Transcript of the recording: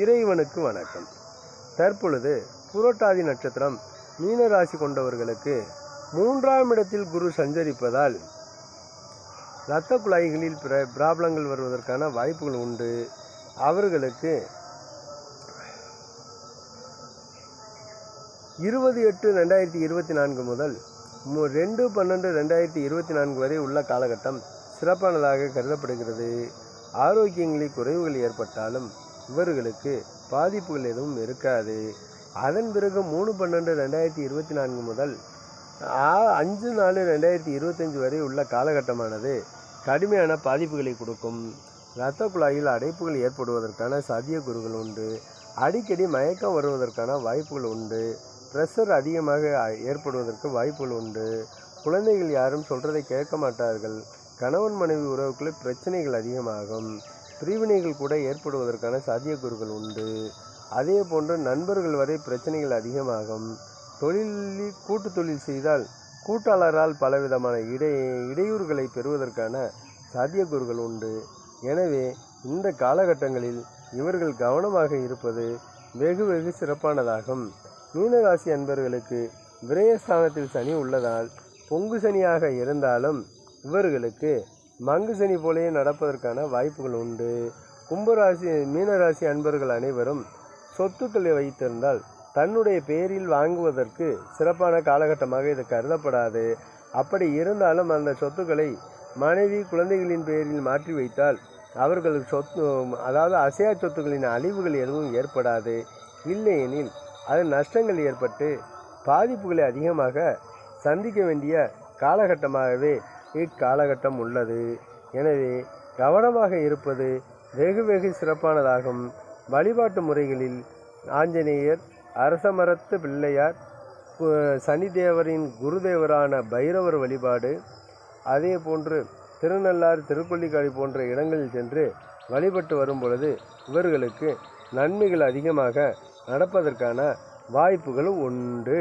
இறைவனுக்கு வணக்கம். தற்பொழுது புரட்டாதி நட்சத்திரம் மீன ராசி கொண்டவர்களுக்கு மூன்றாம் இடத்தில் குரு சஞ்சரிப்பதால் இரத்த குழாய்களில் பிற பிராப்ளங்கள் வருவதற்கான வாய்ப்புகள் உண்டு. அவர்களுக்கு இருபது எட்டு ரெண்டாயிரத்தி இருபத்தி நான்கு முதல் ரெண்டு பன்னெண்டு ரெண்டாயிரத்தி இருபத்தி நான்கு வரை உள்ள காலகட்டம் சிறப்பானதாக கருதப்படுகிறது. ஆரோக்கியங்களில் குறைவுகள் ஏற்பட்டாலும் இவர்களுக்கு பாதிப்புகள் எதுவும் இருக்காது. அதன் பிறகு மூணு பன்னெண்டு ரெண்டாயிரத்தி இருபத்தி நான்கு முதல் அஞ்சு நாலு ரெண்டாயிரத்தி இருபத்தஞ்சு வரை உள்ள காலகட்டமானது கடுமையான பாதிப்புகளை கொடுக்கும். இரத்த குழாயில் அடைப்புகள் ஏற்படுவதற்கான சாத்தியக்கூறுகள் உண்டு. அடிக்கடி மயக்கம் வருவதற்கான வாய்ப்புகள் உண்டு. ப்ரெஷர் அதிகமாக ஏற்படுவதற்கு வாய்ப்புகள் உண்டு. குழந்தைகள் யாரும் சொல்கிறதை கேட்க மாட்டார்கள். கணவன் மனைவி உறவுக்குள்ளே பிரச்சனைகள் அதிகமாகும். பிரிவினைகள் கூட ஏற்படுவதற்கான சாத்தியக்கூறுகள் உண்டு. அதே போன்று நண்பர்கள் வரை பிரச்சனைகள் அதிகமாகும். தொழிலில் கூட்டு தொழில் செய்தால் கூட்டாளரால் பலவிதமான இடை இடையூறுகளை பெறுவதற்கான சாத்தியக்கூறுகள் உண்டு. எனவே இந்த காலகட்டங்களில் இவர்கள் கவனமாக இருப்பது வெகு வெகு சிறப்பானதாகும். மீனராசி அன்பர்களுக்கு விரயஸ்தானத்தில் சனி உள்ளதால் பொங்கு சனியாக இருந்தாலும் இவர்களுக்கு மங்கு சனி போலவே நடப்பதற்கான வாய்ப்புகள் உண்டு. கும்பராசி மீனராசி அன்பர்கள் அனைவரும் சொத்துக்களை வைத்திருந்தால் தன்னுடைய பெயரில் வாங்குவதற்கு சிறப்பான காலகட்டமாக இது கருதப்படாது. அப்படி இருந்தாலும் அந்த சொத்துக்களை மனைவி குழந்தைகளின் பெயரில் மாற்றி வைத்தால் அவர்களுக்கு சொத்து அதாவது அசையா சொத்துக்களின் அழிவுகள் எதுவும் ஏற்படாது. இல்லையெனில் அது நஷ்டங்கள் ஏற்பட்டு பாதிப்புகளை அதிகமாக சந்திக்க வேண்டிய காலகட்டமாகவே இக்காலகட்டம் உள்ளது. எனவே கவனமாக இருப்பது வெகு வெகு சிறப்பானதாகும். வழிபாட்டு முறைகளில் ஆஞ்சநேயர் அரசமரத்து பிள்ளையார் சனிதேவரின் குருதேவரான பைரவர் வழிபாடு அதே போன்று திருநள்ளாறு திருக்கொள்ளிக்காடு போன்ற இடங்களில் சென்று வழிபட்டு வரும் பொழுது இவர்களுக்கு நன்மைகள் அதிகமாக நடப்பதற்கான வாய்ப்புகள் உண்டு.